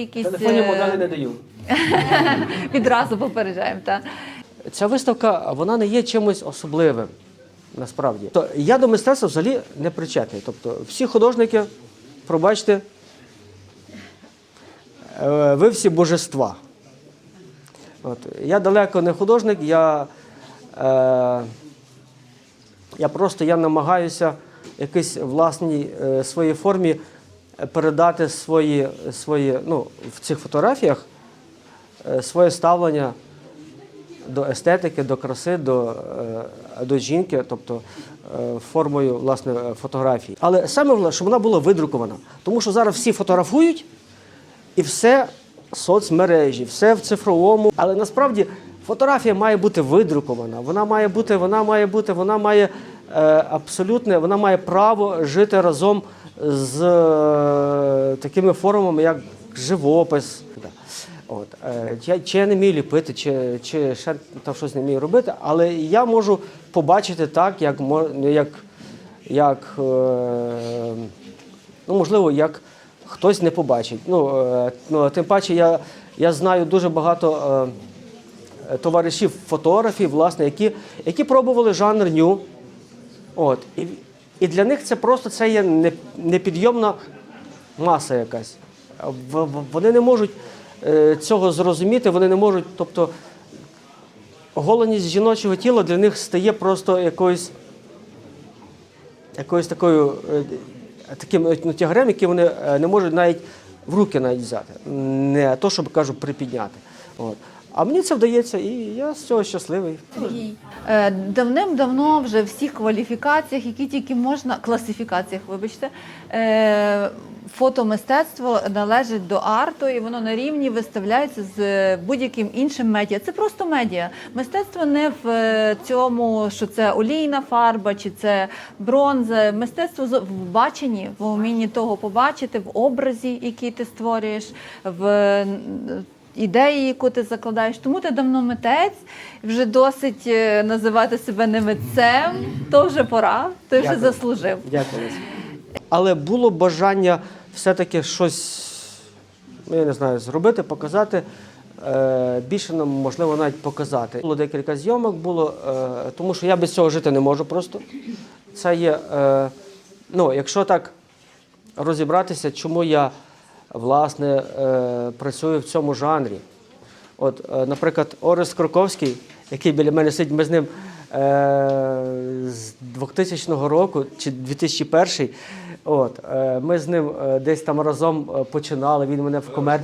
Якісь Телефонні е, не даю. відразу попереджаємо. Та? Ця виставка вона не є чимось особливим. Насправді, то я до мистецтва взагалі не причетний. Тобто, всі художники, пробачте, е, ви всі божества. От. Я далеко не художник, я, е, я просто я намагаюся в якійсь власній е, своїй формі передати свої, свої ну, в цих фотографіях е, своє ставлення до естетики, до краси, до, е, до жінки, тобто е, формою власне фотографії. Але саме щоб вона була видрукована. Тому що зараз всі фотографують і все соцмережі, все в цифровому. Але насправді фотографія має бути видрукована. Вона має бути, вона має бути, вона має абсолютне, вона має право жити разом з е, такими формами, як живопис. От, е, я, чи я не вмію ліпити, чи, чи ще там щось не вмію робити, але я можу побачити так, як, ну, як, як е, ну, можливо, як хтось не побачить. Ну, ну, тим паче я, я знаю дуже багато товаришів фотографів, власне, які, які пробували жанр ню. От, і, і для них це просто це є непідйомна маса якась. Вони не можуть е, цього зрозуміти, вони не можуть, тобто голеність жіночого тіла для них стає просто якоюсь, якоюсь такою, е, таким е, ну, тягарем, який вони не можуть навіть в руки навіть взяти. Не то, щоб кажу, припідняти. От. А мені це вдається, і я з цього щасливий. Е, Давним-давно вже в всіх кваліфікаціях, які тільки можна, класифікаціях, вибачте, е, фотомистецтво належить до арту, і воно на рівні виставляється з будь-яким іншим медіа. Це просто медіа. Мистецтво не в е, цьому, що це олійна фарба чи це бронза. Мистецтво в баченні, в умінні того побачити, в образі, який ти створюєш, в е, ідеї, яку ти закладаєш. Тому ти давно митець, вже досить е, називати себе не митцем, то вже пора, ти вже Дякую. заслужив. Дякую. Але було бажання все-таки щось, ну, я не знаю, зробити, показати. Е, більше нам можливо навіть показати. Було декілька зйомок, було, е, тому що я без цього жити не можу просто. Це є, ну, якщо так розібратися, чому я власне працює в цьому жанрі. От, е, наприклад, Орес Кроковський, який біля мене сидить, ми з ним е, з 2000 року чи 2001, от, е, ми з ним е, десь там разом е, починали. Він мене в комерції.